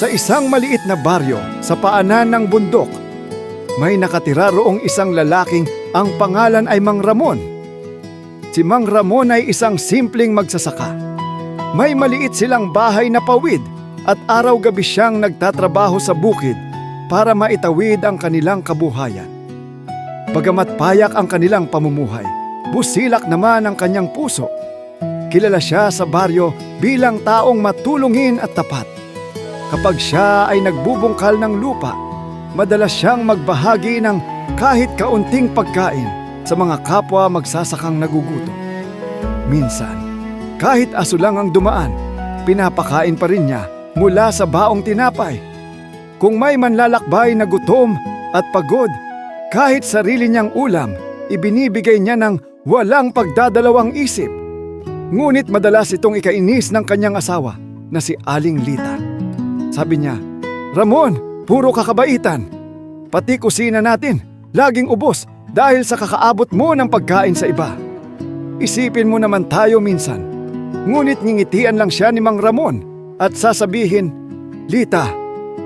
Sa isang maliit na baryo sa paanan ng bundok, may nakatira roong isang lalaking ang pangalan ay Mang Ramon. Si Mang Ramon ay isang simpleng magsasaka. May maliit silang bahay na pawid at araw-gabi siyang nagtatrabaho sa bukid para maitawid ang kanilang kabuhayan. Bagamat payak ang kanilang pamumuhay, busilak naman ang kanyang puso. Kilala siya sa baryo bilang taong matulungin at tapat. Kapag siya ay nagbubungkal ng lupa, madalas siyang magbahagi ng kahit kaunting pagkain sa mga kapwa magsasakang nagugutom. Minsan, kahit aso lang ang dumaan, pinapakain pa rin niya mula sa baong tinapay. Kung may manlalakbay na gutom at pagod, kahit sarili niyang ulam, ibinibigay niya ng walang pagdadalawang isip. Ngunit madalas itong ikainis ng kanyang asawa na si Aling Lita. Sabi niya, Ramon, puro kakabaitan. Pati kusina natin, laging ubos dahil sa kakaabot mo ng pagkain sa iba. Isipin mo naman tayo minsan. Ngunit ngingitian lang siya ni Mang Ramon at sasabihin, Lita,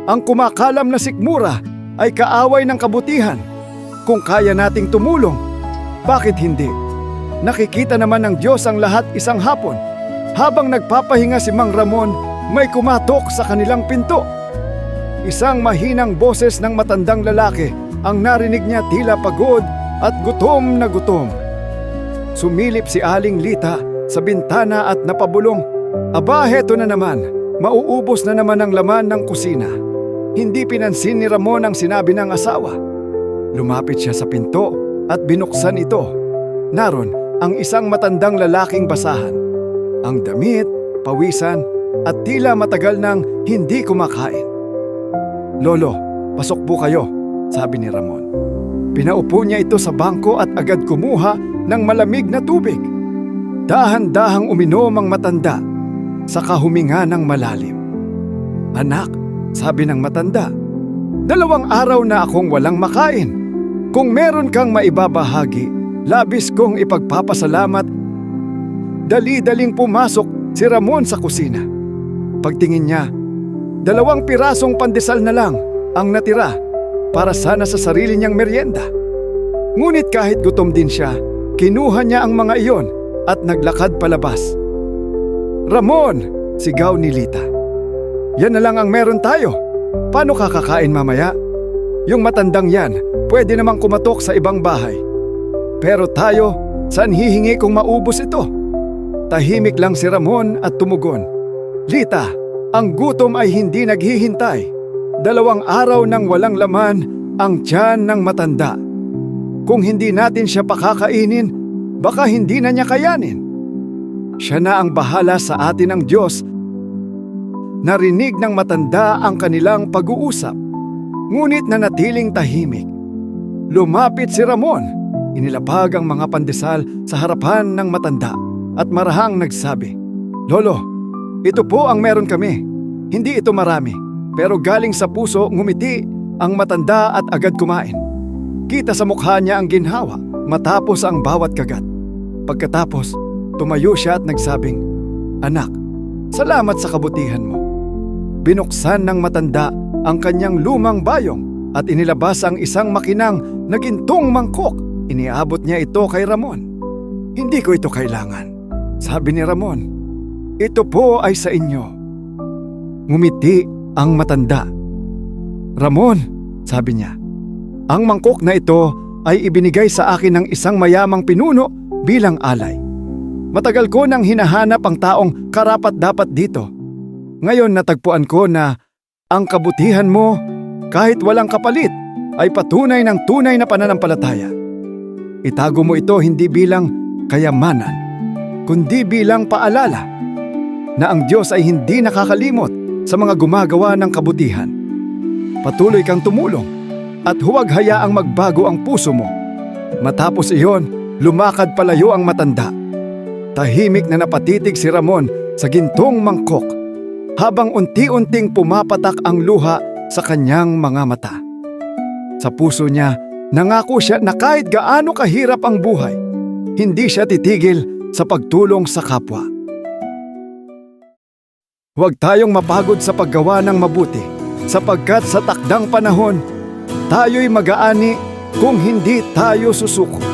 ang kumakalam na sikmura ay kaaway ng kabutihan. Kung kaya nating tumulong, bakit hindi? Nakikita naman ng Diyos ang lahat isang hapon. Habang nagpapahinga si Mang Ramon, may kumatok sa kanilang pinto. Isang mahinang boses ng matandang lalaki ang narinig niya tila pagod at gutom na gutom. Sumilip si Aling Lita sa bintana at napabulong. Aba, heto na naman. Mauubos na naman ang laman ng kusina. Hindi pinansin ni Ramon ang sinabi ng asawa. Lumapit siya sa pinto at binuksan ito. Naron ang isang matandang lalaking basahan. Ang damit, pawisan, at tila matagal nang hindi kumakain. Lolo, pasok po kayo, sabi ni Ramon. Pinaupo niya ito sa bangko at agad kumuha ng malamig na tubig. Dahan-dahang uminom ang matanda sa kahuminga ng malalim. Anak, sabi ng matanda, dalawang araw na akong walang makain. Kung meron kang maibabahagi, labis kong ipagpapasalamat. Dali-daling pumasok si Ramon sa kusina. Pagtingin niya, dalawang pirasong pandesal na lang ang natira para sana sa sarili niyang merienda. Ngunit kahit gutom din siya, kinuha niya ang mga iyon at naglakad palabas. Ramon! Sigaw ni Lita. Yan na lang ang meron tayo. Paano kakakain mamaya? Yung matandang yan, pwede namang kumatok sa ibang bahay. Pero tayo, saan hihingi kung maubos ito? Tahimik lang si Ramon at tumugon. Lita, ang gutom ay hindi naghihintay. Dalawang araw nang walang laman ang tiyan ng matanda. Kung hindi natin siya pakakainin, baka hindi na niya kayanin. Siya na ang bahala sa atin ng Diyos. Narinig ng matanda ang kanilang pag-uusap, ngunit nanatiling tahimik. Lumapit si Ramon, inilapag ang mga pandesal sa harapan ng matanda at marahang nagsabi, Lolo, ito po ang meron kami. Hindi ito marami, pero galing sa puso ngumiti ang matanda at agad kumain. Kita sa mukha niya ang ginhawa matapos ang bawat kagat. Pagkatapos, tumayo siya at nagsabing, Anak, salamat sa kabutihan mo. Binuksan ng matanda ang kanyang lumang bayong at inilabas ang isang makinang na gintong mangkok. Iniabot niya ito kay Ramon. Hindi ko ito kailangan. Sabi ni Ramon, ito po ay sa inyo. Ngumiti ang matanda. Ramon, sabi niya, ang mangkok na ito ay ibinigay sa akin ng isang mayamang pinuno bilang alay. Matagal ko nang hinahanap ang taong karapat dapat dito. Ngayon natagpuan ko na ang kabutihan mo, kahit walang kapalit, ay patunay ng tunay na pananampalataya. Itago mo ito hindi bilang kayamanan, kundi bilang paalala na ang Diyos ay hindi nakakalimot sa mga gumagawa ng kabutihan. Patuloy kang tumulong at huwag hayaang magbago ang puso mo. Matapos iyon, lumakad palayo ang matanda. Tahimik na napatitig si Ramon sa gintong mangkok habang unti-unting pumapatak ang luha sa kanyang mga mata. Sa puso niya, nangako siya na kahit gaano kahirap ang buhay, hindi siya titigil sa pagtulong sa kapwa. Huwag tayong mapagod sa paggawa ng mabuti, sapagkat sa takdang panahon, tayo'y mag-aani kung hindi tayo susuko.